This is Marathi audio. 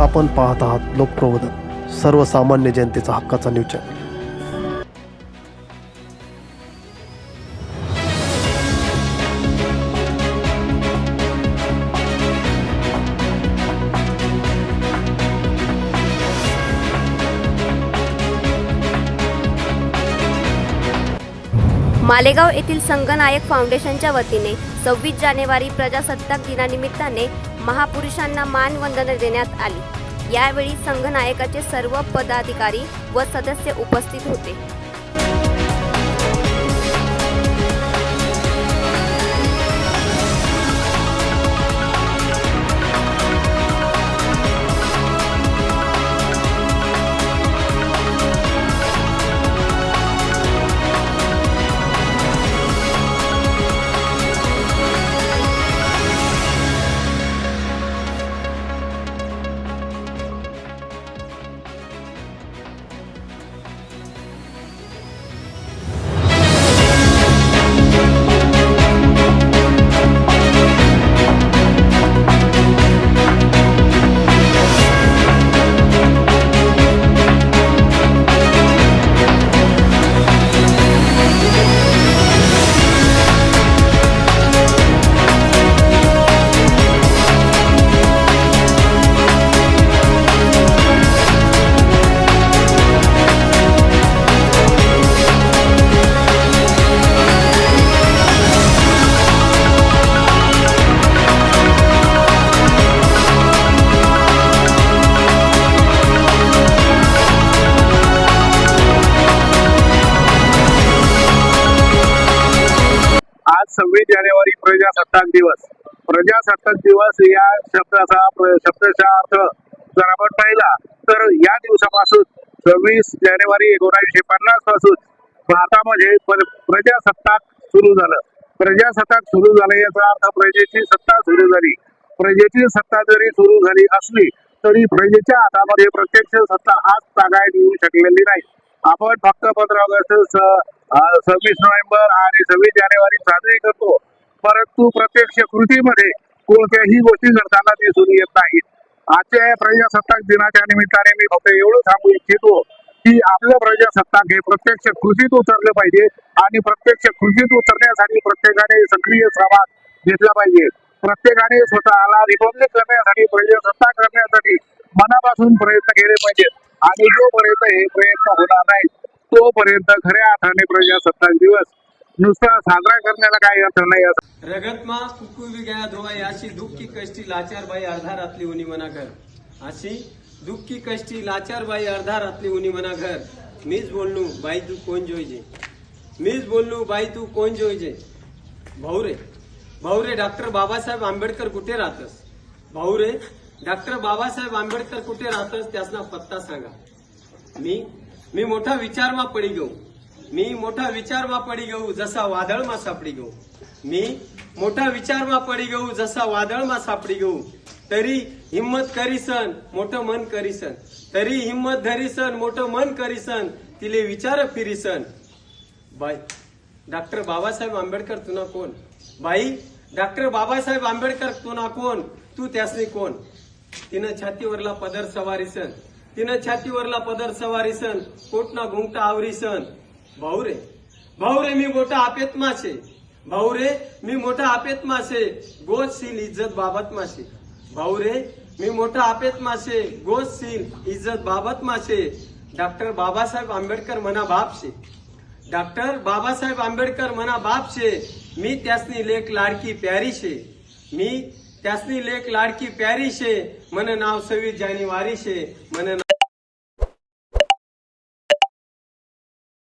आपण पाहत आहात लोकप्रबोधन सर्वसामान्य जनतेचा हक्काचा न्यूज चॅनल. मालेगाव येथील संघनायक फाउंडेशनच्या वतीने सव्वीस जानेवारी प्रजासत्ताक दिनानिमित्ताने महापुरुषांना मानवंदना देण्यात आली. यावेळी संघनायकाचे सर्व पदाधिकारी व सदस्य उपस्थित होते. आज सव्वीस जानेवारी प्रजासत्ताक दिवस. प्रजासत्ताक दिवस या शब्दाचा शब्दाचा अर्थ जर आपण पाहिला तर या दिवसापासून सव्वीस जानेवारी एकोणीसशे पन्नासपासून भारतामध्ये प्रजासत्ताक सुरू झालं. प्रजासत्ताक सुरू झालं याचा अर्थ प्रजेची सत्ता सुरू झाली. प्रजेची सत्ता जरी सुरू झाली असली तरी प्रजेच्या हातामध्ये प्रत्यक्ष सत्ता आज तागायत येऊ शकलेली नाही. आपण फक्त पंधरा ऑगस्ट सव्वीस नोव्हेंबर आणि सव्वीस जानेवारी साजरी करतो. परंतु प्रत्यक्ष कृतीमध्ये कोणत्याही गोष्टी घडताना दिसून येत नाहीत. आजच्या या प्रजासत्ताक दिनाच्या निमित्ताने मी फक्त एवढं सांगू इच्छितो की आपलं प्रजासत्ताक हे प्रत्यक्ष कृतीत उतरलं पाहिजे आणि प्रत्यक्ष कृतीत उतरण्यासाठी प्रत्येकाने सक्रिय सहभाग घेतला पाहिजे. प्रत्येकाने स्वतःला रिपब्लिक करण्यासाठी प्रजासत्ताक करण्यासाठी मनापासून प्रयत्न केले पाहिजेत. आणि जोपर्यंत हे प्रयत्न होणार नाही तोपर्यंत खऱ्या अर्थाने प्रजासत्ताक दिवस नुसता साजरा करण्याला काही अर्थ नाही असं. रगतमा कुकुवी गया धोवाई अशी दुःखी कष्टी लाचारबाई अर्धा रातली उनी मना घर अशी दुःखी कष्टी लाचारबाई अर्धा रातली उनी मना घर मीच बोलनू बाई तू कोण जोईजे मीच बोलनू बाई तू कोण जोईजे भाऊ रे भाऊ रे डॉक्टर बाबासाहेब आंबेडकर कुठे राहतस? भाऊ रे डॉक्टर बाबासाहेब आंबेडकर कुठे राहतस त्यासना पत्ता सांगा. मी मी मोठा विचारमा पडी घेऊ मी मोठा विचारमा पडी घेऊ जसा वादळमा सापडी घेऊ मी मोठा विचारमा पडी घेऊ जसा वादळमा सापडी घेऊ तरी हिम्मत करीसन मोठं मन करीसन. तरी हिम्मत धरीसन मोठं मन करीसन तिले विचार फिरीसन. बाई डॉक्टर बाबासाहेब आंबेडकर तुना कोण? बाई डॉक्टर बाबासाहेब आंबेडकर तुना कोण? तू त्यासनी कोण? तिनं छातीवरला पदर सवारीसन तिनं छातीवरला पदर सवारीसन कोटना घुंगटा आवरीसन भाऊ रे. भाऊ रे मी मोठा आपेत मासे. भाऊ रे मी मोठा आपेत मासे. गोद सील इज्जत बाबत मासे. भाऊ रे मी मोठा आपेत मासे. गोद सील इज्जत बाबत मासे. डॉक्टर बाबासाहेब आंबेडकर म्हणा बापशे डॉक्टर बाबासाहेब आंबेडकर म्हणा बापशे मी त्यासनी लेख लाडकी प्यारी शे मी त्यासनी लेख लाडकी प्यारी शे मन नाव सव्वीस जानेवारी शे मन